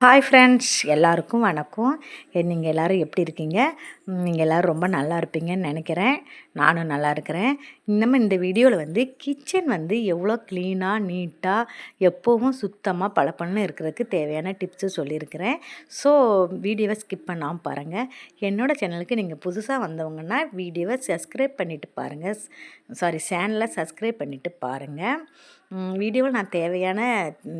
Hi friends எல்லாருக்கும் வணக்கம். நீங்கள் எல்லோரும் எப்படி இருக்கீங்க? நீங்கள் எல்லோரும் ரொம்ப நல்லா இருப்பீங்கன்னு நினைக்கிறேன். நானும் நல்லா இருக்கிறேன். இன்னமும் இந்த வீடியோவில் வந்து கிச்சன் வந்து எவ்வளோ க்ளீனாக நீட்டாக எப்போவும் சுத்தமாக பளபளன்னு இருக்கிறதுக்கு தேவையான டிப்ஸு சொல்லியிருக்கிறேன். ஸோ வீடியோவை ஸ்கிப் பண்ணாமல் பாருங்கள் என்னோடய சேனலுக்கு நீங்கள் புதுசாக வந்தவங்கன்னா வீடியோவை சப்ஸ்கிரைப் பண்ணிவிட்டு பாருங்கள் சாரி சேனலை சப்ஸ்கிரைப் பண்ணிவிட்டு பாருங்கள் வீடியோவில் நான் தேவையான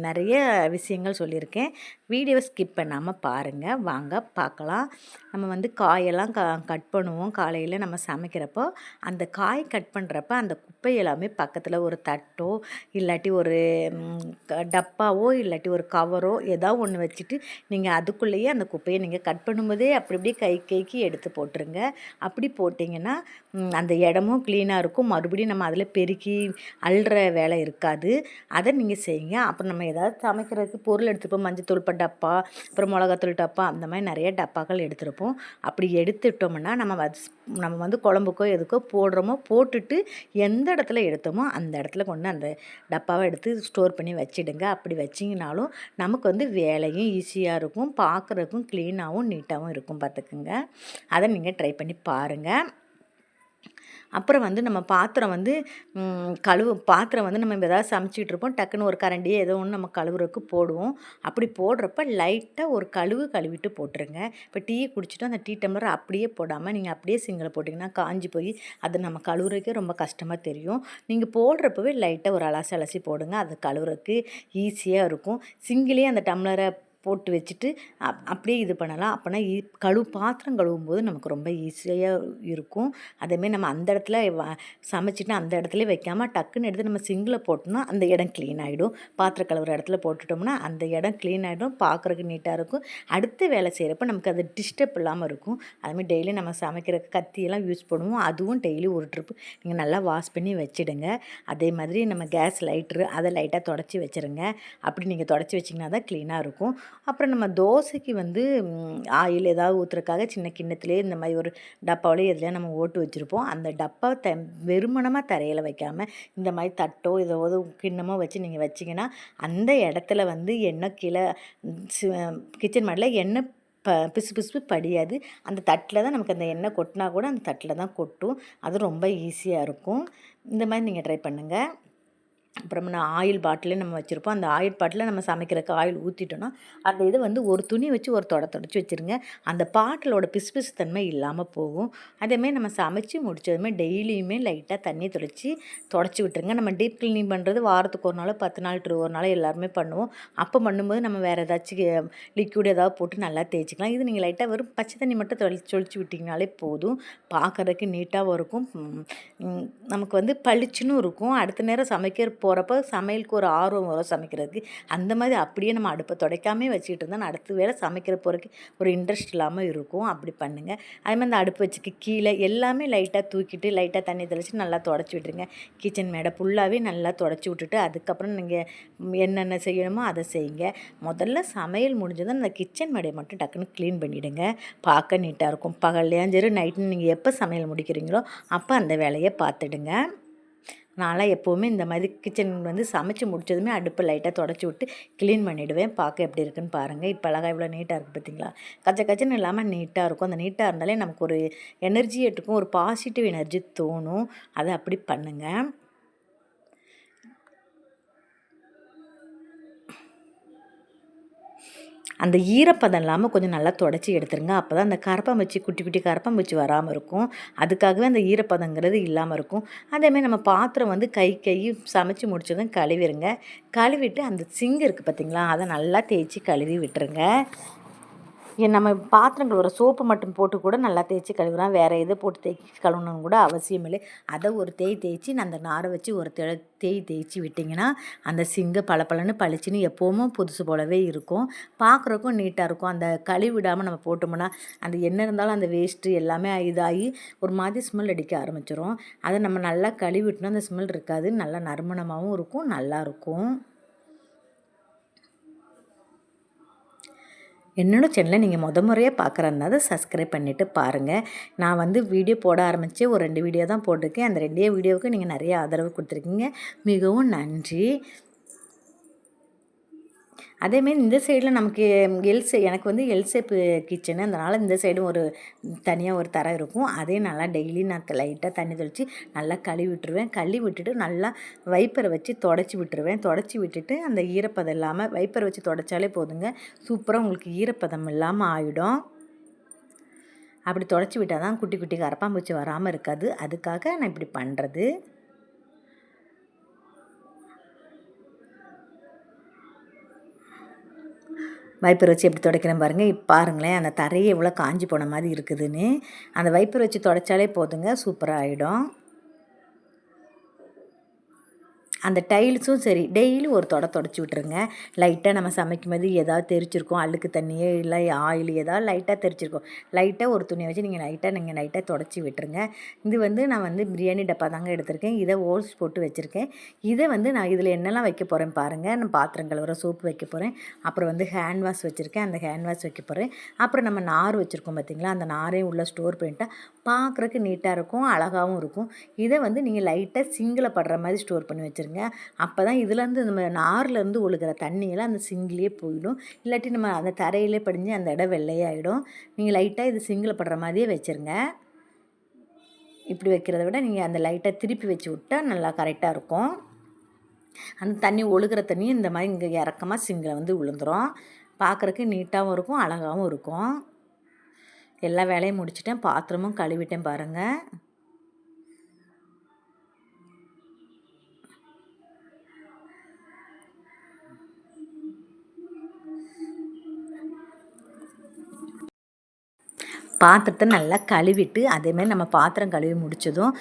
நிறைய விஷயங்கள் சொல்லியிருக்கேன். வீடியோவை ஸ்கிப் பண்ணாமல் பாருங்கள் வாங்க பார்க்கலாம். நம்ம வந்து காயெல்லாம் க கட் பண்ணுவோம். காலையில் நம்ம சமைக்கிறப்போ அந்த காய் கட் பண்ணுறப்ப அந்த குப்பை எல்லாமே பக்கத்தில் ஒரு தட்டோ இல்லாட்டி ஒரு டப்பாவோ இல்லாட்டி ஒரு கவரோ ஏதோ ஒன்று வச்சுட்டு நீங்கள் அதுக்குள்ளேயே அந்த குப்பையை நீங்கள் கட் பண்ணும்போதே அப்படி இப்படி கை கைக்கு எடுத்து போட்டுருங்க. அப்படி போட்டிங்கன்னா அந்த இடமும் க்ளீனாக இருக்கும். மறுபடியும் நம்ம அதில் பெருக்கி அள்ளுற வேலை இருக்காது. அதை நீங்கள் செய்யுங்க. அப்புறம் நம்ம ஏதாவது சமைக்கிறதுக்கு பொருள் எடுத்துப்போம் மஞ்சள் தூள் டப்பா அப்புறம் மிளகாத்தூள் டப்பா அந்த மாதிரி நிறைய டப்பாக்கள் எடுத்துருப்போம். அப்படி எடுத்துட்டோம்னா நம்ம நம்ம வந்து குழம்புக்கோ எதுக்கோ போடுறோமோ போட்டுட்டு எந்த இடத்துல எடுத்தோமோ அந்த இடத்துல கொண்டு அந்த டப்பாவை எடுத்து ஸ்டோர் பண்ணி வச்சிடுங்க. அப்படி வச்சிங்கனாலும் நமக்கு வந்து வேலையும் ஈஸியாக இருக்கும். பார்க்குறதுக்கும் க்ளீனாகவும் நீட்டாகவும் இருக்கும். பார்த்துக்குங்க. அதை நீங்கள் ட்ரை பண்ணி பாருங்கள் அப்புறம் வந்து நம்ம பாத்திரம் வந்து கழுவு பாத்திரம் வந்து நம்ம எதாவது சமைச்சிட்டு இருப்போம். டக்குன்னு ஒரு கரண்டியே ஏதோ ஒன்று நம்ம கழுவுறதுக்கு போடுவோம். அப்படி போடுறப்ப லைட்டாக ஒரு கழுவு கழுவிட்டு போட்டுருங்க. இப்போ டீ குடிச்சிட்டு அந்த டீ டம்ளர் அப்படியே போடாமல் நீங்கள் அப்படியே சிங்கில் போட்டிங்கன்னா காஞ்சி போய் அது நம்ம கழுவுறதுக்கே ரொம்ப கஷ்டமாக தெரியும். நீங்கள் போடுறப்பவே லைட்டாக ஒரு அலசி அலசி போடுங்க. அது கழுவுறதுக்கு ஈஸியாக இருக்கும். சிங்கிலே அந்த டம்ளரை போட்டு வச்சுட்டு அப் அப்படியே இது பண்ணலாம். அப்போனா கழுவு பாத்திரம் கழுவும் போது நமக்கு ரொம்ப ஈஸியாக இருக்கும். அதேமாரி நம்ம அந்த இடத்துல வ சமைச்சிட்டு அந்த இடத்துல வைக்காமல் டக்குன்னு எடுத்து நம்ம சிங்கில் போட்டோம்னா அந்த இடம் க்ளீன் ஆகிடும் பாத்திரம் கழுவுற இடத்துல போட்டுட்டோம்னா அந்த இடம் க்ளீன் ஆகிடும் பார்க்குறக்கு நீட்டாக இருக்கும். அடுத்து வேலை செய்கிறப்ப நமக்கு அது டிஸ்டர்ப் இல்லாமல் இருக்கும். அதுமாதிரி டெய்லி நம்ம சமைக்கிற கத்தியெல்லாம் யூஸ் பண்ணுவோம். அதுவும் டெய்லி ஒரு ட்ரிப்பு நீங்கள் நல்லா வாஷ் பண்ணி வச்சுடுங்க. அதே மாதிரி நம்ம கேஸ் லைட்ரு அதை லைட்டாக தொடச்சி வச்சுருங்க. அப்படி நீங்கள் தொடச்சி வச்சிங்கன்னா தான் க்ளீனாக இருக்கும். அப்புறம் நம்ம தோசைக்கு வந்து ஆயில் ஏதாவது ஊற்றுறக்காக சின்ன கிண்ணத்துலேயே இந்த மாதிரி ஒரு டப்பாவிலே எதுலையா நம்ம ஓட்டு வச்சுருப்போம். அந்த டப்பா த வெறுமனமாக தரையில் வைக்காமல் இந்த மாதிரி தட்டோ ஏதாவது கிண்ணமோ வச்சு நீங்கள் வச்சிங்கன்னா அந்த இடத்துல வந்து எண்ணெய் கீழே கிச்சன் மாடியில் எண்ணெய் ப பிசு பிசுப்பு படியாது. அந்த தட்டில் தான் நமக்கு அந்த எண்ணெய் கொட்டினா கூட அந்த தட்டில் தான் கொட்டும். அது ரொம்ப ஈஸியாக இருக்கும். இந்த மாதிரி நீங்கள் ட்ரை பண்ணுங்கள் அப்புறம் நான் ஆயில் பாட்டிலே நம்ம வச்சுருப்போம். அந்த ஆயில் பாட்டில் நம்ம சமைக்கிறக்கு ஆயில் ஊற்றிட்டோன்னா அந்த இது வந்து ஒரு துணி வச்சு ஒரு தொட தொடச்சி வச்சுருங்க. அந்த பாட்டிலோட பிசுபிசுத்தன்மை தன்மை இல்லாமல் போகும். அதேமாதிரி நம்ம சமைச்சு முடித்ததுமே டெய்லியுமே லைட்டாக தண்ணி தொலைச்சி தொடச்சி விட்டுருங்க. நம்ம டீப் கிளீனிங் பண்ணுறது வாரத்துக்கு ஒரு நாள் பத்து நாள் டு ஒரு நாள் எல்லாருமே பண்ணுவோம். அப்போ பண்ணும்போது நம்ம வேறு ஏதாச்சும் லிக்விட் ஏதாவது போட்டு நல்லா தேய்ச்சிக்கலாம். இது நீங்கள் லைட்டாக வெறும் பச்சை தண்ணி மட்டும் தொலைச்சி தொளிச்சு விட்டிங்கனாலே போதும். பார்க்குறதுக்கு நீட்டாகவும் இருக்கும். நமக்கு வந்து பளிச்சுன்னு இருக்கும். அடுத்த நேரம் சமைக்கிற போகிறப்ப சமையலுக்கு ஒரு ஆர்வம் வரும் சமைக்கிறதுக்கு. அந்த மாதிரி அப்படியே நம்ம அடுப்பை துடைக்காமே வச்சுக்கிட்டு இருந்தால் அடுத்த வேலை சமைக்கிற போகிறக்கு ஒரு இன்ட்ரெஸ்ட் இல்லாமல் இருக்கும். அப்படி பண்ணுங்கள் அதே மாதிரி அந்த அடுப்பு வச்சுக்கு கீழே எல்லாமே லைட்டாக தூக்கிட்டு லைட்டாக தண்ணி தெளித்து நல்லா தொடச்சி விட்டுருங்க. கிச்சன் மேடை ஃபுல்லாகவே நல்லா தொடச்சி விட்டுட்டு அதுக்கப்புறம் நீங்கள் என்னென்ன செய்யணுமோ அதை செய்யுங்க. முதல்ல சமையல் முடிஞ்சதும் அந்த கிச்சன் மேடையை மட்டும் டக்குன்னு க்ளீன் பண்ணிவிடுங்க பார்க்க நீட்டாக இருக்கும். பகல்லையும் சரி நைட்டு நீங்கள் எப்போ சமையல் முடிக்கிறீங்களோ அப்போ அந்த வேலையை பார்த்துடுங்க. நான்லாம் எப்போவுமே இந்த மாதிரி கிச்சன் வந்து சமைச்சு முடிச்சதுமே அடுப்பு லைட்டாக தொடச்சி விட்டு க்ளீன் பண்ணிவிடுவேன் பார்க்க எப்படி இருக்குன்னு பாருங்கள் இப்போ அழகாக இவ்வளோ நீட்டாக இருக்குது பார்த்தீங்களா? கச்ச கச்சன்னு இல்லாமல் நீட்டாக இருக்கும். அந்த நீட்டாக இருந்தாலே நமக்கு ஒரு எனர்ஜி எடுக்கும் ஒரு பாசிட்டிவ் எனர்ஜி தோணும். அதை அப்படி பண்ணுங்கள் அந்த ஈரப்பதம் இல்லாமல் கொஞ்சம் நல்லா தொடச்சி எடுத்துருங்க. அப்போ தான் அந்த கரப்பாம்பூச்சி குட்டி குட்டி கரப்பாம்பூச்சி வராமல் இருக்கும். அதுக்காகவே அந்த ஈரப்பதங்கிறது இல்லாமல் இருக்கும். அதேமாதிரி நம்ம பாத்திரம் வந்து கை கை சமைச்சு முடிச்சதும் கழுவிடுங்க கழுவிட்டு அந்த சிங்கு இருக்குது பார்த்திங்களா அதை நல்லா தேய்ச்சி கழுவி விட்டுருங்க. நம்ம பாத்திரங்கள் ஒரு சோப்பு மட்டும் போட்டு கூட நல்லா தேய்ச்சி கழுவுறோம். வேறு எதை போட்டு தேய்ச்சி கழுவணும்னு கூட அவசியம் இல்லை. அதை ஒரு தேய் தேய்ச்சி அந்த நாரை வச்சு ஒரு தே தேய் தேய்ச்சி விட்டிங்கன்னா அந்த சிங்கை பளபளன்னு பளிச்சுன்னு எப்போவும் புதுசு போலவே இருக்கும். பார்க்குறக்கும் நீட்டாக இருக்கும். அந்த கழுவி விடாமல் நம்ம போட்டோம்னா அந்த என்ன இருந்தாலும் அந்த வேஸ்ட்டு எல்லாமே இதாகி ஒரு மாதிரி ஸ்மெல் அடிக்க ஆரம்பிச்சிடும் அதை நம்ம நல்லா கழுவிட்டோம்னா அந்த ஸ்மெல் இருக்காது. நல்லா நறுமணமாகவும் இருக்கும் நல்லாயிருக்கும் என்னோடய சேனலை நீங்கள் முத முறையாக பார்க்குறதுனால சப்ஸ்கிரைப் பண்ணிவிட்டு பாருங்கள் நான் வந்து வீடியோ போட ஆரம்பித்து ஒரு ரெண்டு வீடியோ தான் போட்டிருக்கேன். அந்த ரெண்டே வீடியோவுக்கு நீங்கள் நிறைய ஆதரவு கொடுத்துருக்கீங்க. மிகவும் நன்றி. அதேமாரி இந்த சைடில் நமக்கு எல் சே எனக்கு வந்து எல் சேப்பு கிச்சனு அதனால் இந்த சைடும் ஒரு தனியாக ஒரு தரம் இருக்கும். அதே நல்லா டெய்லி நான் லைட்டாக தண்ணி தெளித்து நல்லா கழுவி விட்டுருவேன். கழுவி விட்டுட்டு நல்லா வைப்பரை வச்சு தொடச்சி விட்டுருவேன். தொடச்சி விட்டுட்டு அந்த ஈரப்பதம் இல்லாமல் வைப்பரை வச்சு தொடச்சாலே போதுங்க. சூப்பராக உங்களுக்கு ஈரப்பதம் இல்லாமல் ஆகிடும் அப்படி தொடச்சி விட்டால் தான் குட்டி குட்டி கரப்பாம்பூச்சி வராமல் இருக்காது. அதுக்காக நான் இப்படி பண்ணுறது வைப்பர் வச்சு எப்படி துடைக்கிறேன் பாருங்கள் இப்போ பாருங்களேன் அந்த தரையை எவ்வளோ காஞ்சி போன மாதிரி இருக்குதுன்னு. அந்த வைப்பர் வச்சு துடைச்சாலே போதுங்க சூப்பராக ஆகிடும் அந்த டைல்ஸும் சரி டெய்லி ஒரு தொட தொடச்சி விட்ருங்க லைட்டாக நம்ம சமைக்கும் போது ஏதாவது தெரிச்சிருக்கோம். அழுக்கு தண்ணியே இல்லை ஆயில் ஏதாவது லைட்டாக தெரிச்சிருக்கோம். லைட்டாக ஒரு துணியை வச்சு நீங்கள் லைட்டாக நீங்கள் லைட்டாக தொடச்சி விட்டுருங்க. இது வந்து நான் வந்து பிரியாணி டப்பா தாங்க எடுத்திருக்கேன். இதை ஓல்ஸ் போட்டு வச்சுருக்கேன். இதை வந்து நான் இதில் என்னெல்லாம் வைக்க போகிறேன் பாருங்கள் நான் பாத்திரம் கழுவுற சோப்பு வைக்க போகிறேன் அப்புறம் வந்து ஹேண்ட் வாஷ் வச்சுருக்கேன். அந்த ஹேண்ட் வாஷ் வைக்க போகிறேன் அப்புறம் நம்ம நார் வச்சுருக்கோம் பார்த்திங்களா அந்த நாரையும் உள்ளே ஸ்டோர் பண்ணிட்டால் பார்க்குறக்கு நீட்டாக இருக்கும் அழகாகவும் இருக்கும். இதை வந்து நீங்கள் லைட்டாக சிங்கில் படுற மாதிரி ஸ்டோர் பண்ணி வச்சுருங்க. வச்சுருங்க. அப்போ தான் இதுலேருந்து நம்ம நார்லேருந்து ஒழுகிற தண்ணியெல்லாம் அந்த சிங்கிலே போயிடும். இல்லாட்டி நம்ம அந்த தரையிலே படிஞ்சு அந்த இடம் வெள்ளையாகிடும் நீங்கள் லைட்டாக இது சிங்கில் படுற மாதிரியே வச்சுருங்க. இப்படி வைக்கிறத விட நீங்கள் அந்த லைட்டாக திருப்பி வச்சு விட்டால் நல்லா கரெக்டாக இருக்கும். அந்த தண்ணி ஒழுகிற தண்ணியும் இந்த மாதிரி இங்கே இறக்கமாக சிங்கில் வந்து விழுந்துடும் பார்க்குறக்கு நீட்டாகவும் இருக்கும் அழகாகவும் இருக்கும். எல்லா வேலையும் முடிச்சிட்டேன் பாத்திரமும் கழுவிட்டேன் பாருங்கள் பாத்திரத்தை நல்லா கழுவிட்டு அதேமாதிரி நம்ம பாத்திரம் கழுவி முடித்ததும்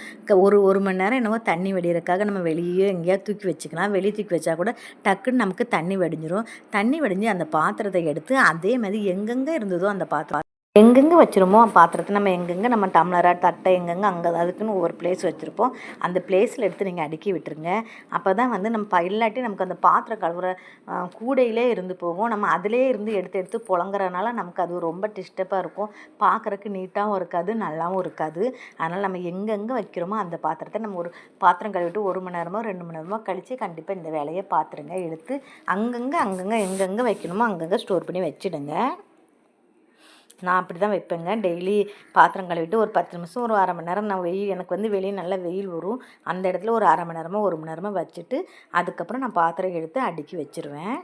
ஒரு ஒரு மணி நேரம் என்னவோ தண்ணி வெடிகிறக்காக நம்ம வெளியே எங்கேயாவது தூக்கி வச்சுக்கலாம். வெளியே தூக்கி வச்சா கூட டக்குன்னு நமக்கு தண்ணி வடிஞ்சிரும். தண்ணி வடிஞ்சு அந்த பாத்திரத்தை எடுத்து அதே மாதிரி எங்கெங்கே இருந்ததோ அந்த பாத்திரம் எங்கெங்கே வச்சுருமோ பாத்திரத்தை நம்ம எங்கெங்கே நம்ம டம்ளராக தட்டை எங்கெங்கே அங்கே அதுக்குன்னு ஒவ்வொரு பிளேஸ் வச்சுருப்போம். அந்த பிளேஸில் எடுத்து நீங்கள் அடுக்கி விட்டுருங்க. அப்போ தான் வந்து நம்ம இல்லாட்டி நமக்கு அந்த பாத்திரம் கழுவுற கூடையிலே இருந்து போகும். நம்ம அதிலே இருந்து எடுத்து எடுத்து புழங்குறதுனால நமக்கு அது ரொம்ப டிஸ்டர்பாக இருக்கும். பார்க்குறக்கு நீட்டாகவும் இருக்காது நல்லாவும் இருக்காது. அதனால் நம்ம எங்கெங்கே வைக்கிறோமோ அந்த பாத்திரத்தை நம்ம ஒரு பாத்திரம் கழுவிட்டு ஒரு மணி நேரமோ ரெண்டு மணி நேரமோ கழித்து கண்டிப்பாக இந்த வேலையை பார்த்துருங்க எடுத்து அங்கங்கே அங்கங்கே எங்கெங்கே வைக்கணுமோ அங்கங்கே ஸ்டோர் பண்ணி வச்சுடுங்க. நான் அப்படி தான் வைப்பேங்க. டெய்லி பாத்திரம் கழுவிட்டு ஒரு பத்து நிமிஷம் ஒரு அரை மணி நேரம் நான் வெயில் எனக்கு வந்து வெளியே நல்லா வெயில் வரும். அந்த இடத்துல ஒரு அரை மணி நேரமாக ஒரு மணி நேரமாக வச்சுட்டு அதுக்கப்புறம் நான் பாத்திரம் எடுத்து அடுக்கி வச்சுருவேன்.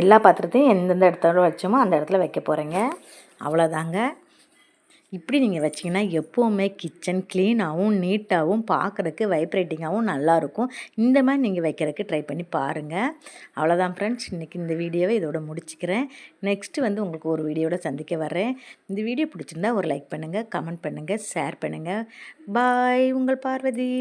எல்லா பாத்திரத்தையும் எந்தெந்த இடத்துல வச்சோமோ அந்த இடத்துல வைக்க போகிறேங்க அவ்வளோதாங்க இப்படி நீங்கள் வச்சிங்கன்னா எப்போவுமே கிச்சன் க்ளீனாகவும் நீட்டாகவும் பார்க்குறக்கு வைப்ரேட்டிங்காகவும் நல்லாயிருக்கும் இந்த மாதிரி நீங்கள் வைக்கிறதுக்கு ட்ரை பண்ணி பாருங்கள் அவ்வளோதான் ஃப்ரெண்ட்ஸ் இன்றைக்கி இந்த வீடியோவை இதோட முடிச்சுக்கிறேன். நெக்ஸ்ட்டு வந்து உங்களுக்கு ஒரு வீடியோட சந்திக்க வரேன் இந்த வீடியோ பிடிச்சிருந்தா ஒரு லைக் பண்ணுங்கள் கமெண்ட் பண்ணுங்கள் ஷேர் பண்ணுங்கள் பாய் உங்கள் பார்வதி.